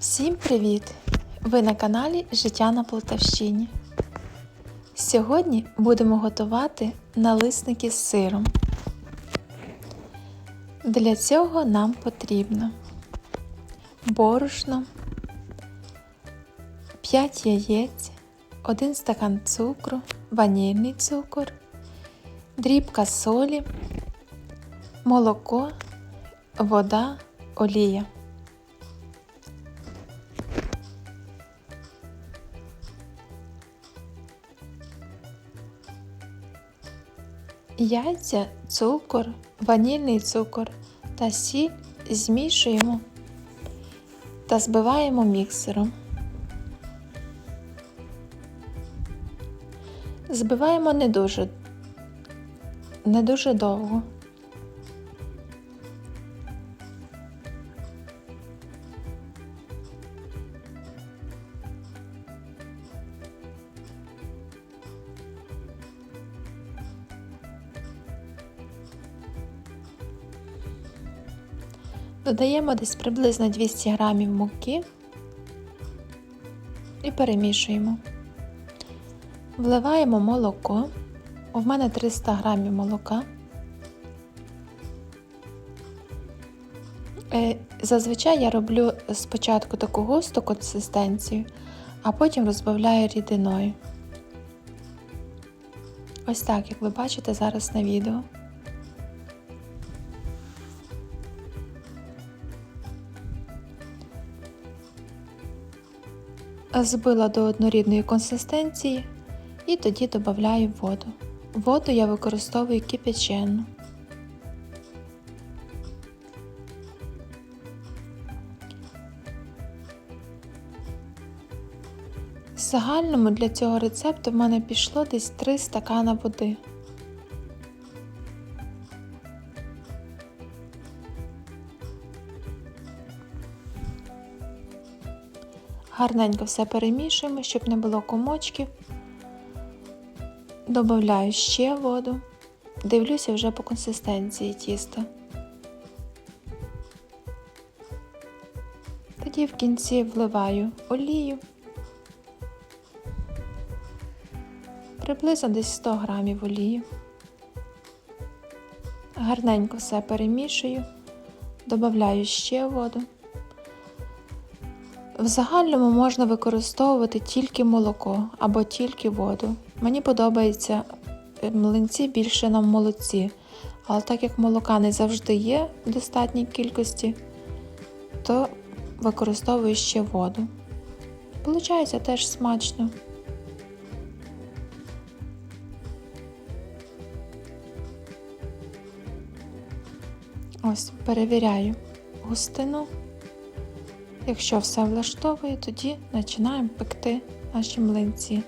Всім привіт! Ви на каналі Життя на Полтавщині. Сьогодні будемо готувати налисники з сиром. Для цього нам потрібно борошно, 5 яєць, 1 стакан цукру, ванільний цукор, дрібка солі, молоко, вода, олія. Яйця, цукор, ванільний цукор та сіль змішуємо та збиваємо міксером. Збиваємо не дуже, не дуже довго. Додаємо десь приблизно 200 г муки і перемішуємо. Вливаємо молоко. У мене 300 г молока. Е, Зазвичай я роблю спочатку таку густу консистенцію, а потім розбавляю рідиною. Ось так, як ви бачите зараз на відео. Збила до однорідної консистенції і тоді додаю воду. Воду я використовую кипячену. В загальному для цього рецепту в мене пішло десь 3 стакана води. Гарненько все перемішуємо, щоб не було комочків. Добавляю ще воду, дивлюся вже по консистенції тіста. Тоді в кінці вливаю олію, приблизно десь 100 грамів олії. Гарненько все перемішую, додаю ще воду. В загальному можна використовувати тільки молоко або тільки воду. Мені подобається млинці більше на молоці, але так як молока не завжди є в достатній кількості, то використовую ще воду. Получається теж смачно. Ось перевіряю густину. Якщо все влаштовує, тоді починаємо пекти наші млинці.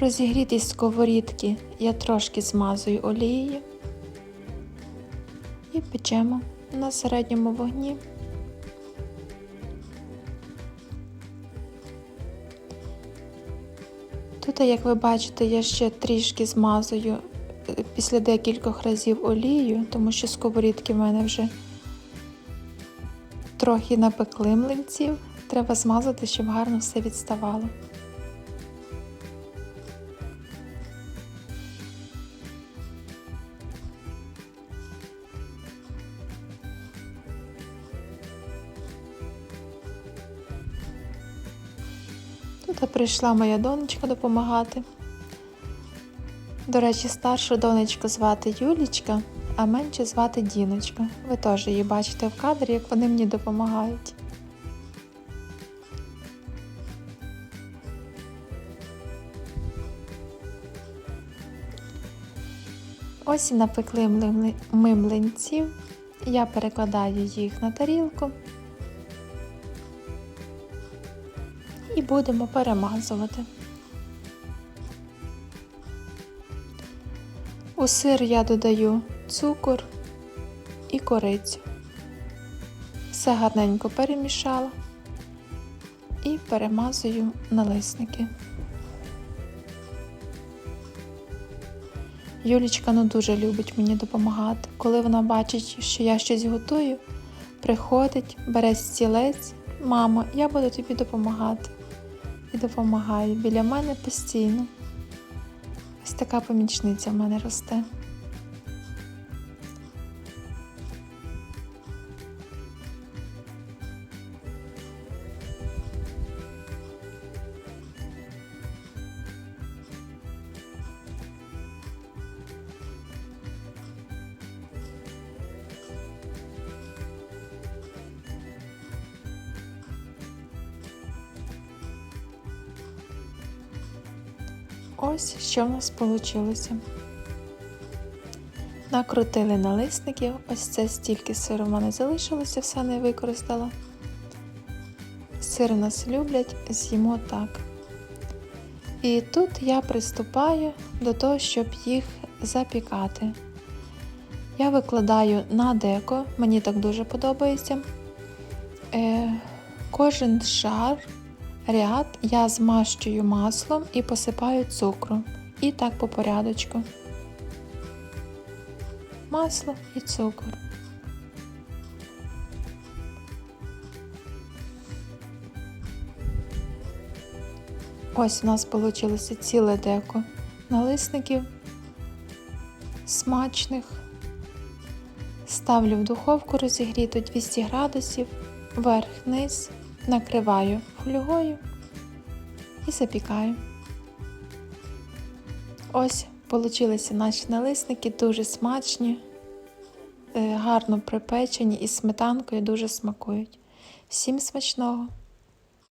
Розігрітій сковорідки я трошки змазую олією і печемо на середньому вогні. Тут, як ви бачите, я ще трішки змазую е, після декількох разів олією, тому що сковорідки в мене вже Трохи напекли млинців, треба змазати, щоб гарно все відставало. Тут прийшла моя донечка допомагати. До речі, старшу донечку звати Юлічка а менше звати Діночка. Ви теж її бачите в кадрі, як вони мені допомагають. Ось напекли ми млинців. Я перекладаю їх на тарілку і будемо перемазувати. Сир я додаю цукор і корицю. Все гарненько перемішала і перемазую налисники. Юлічка ну дуже любить мені допомагати. Коли вона бачить, що я щось готую, приходить, бере стілець мамо, я буду тобі допомагати. І допомагаю біля мене постійно. Ось така помічниця в мене росте. Ось що в нас вийшло. Накрутили налисників, ось це стільки сиру в мене залишилося, все не використала. Сир нас люблять, з'їмо так. І тут я приступаю до того, щоб їх запікати. Я викладаю на деко, мені так дуже подобається. Е, кожен шар ряд я змащую маслом і посипаю цукром. І так по порядочку. Масло і цукор. Ось у нас вийшло ціле деко налисників смачних. Ставлю в духовку розігріту 200 градусів, верх-низ, накриваю фольгою і запікаю. Ось получилися наші налисники, дуже смачні, е, гарно припечені і сметанкою дуже смакують. Всім смачного!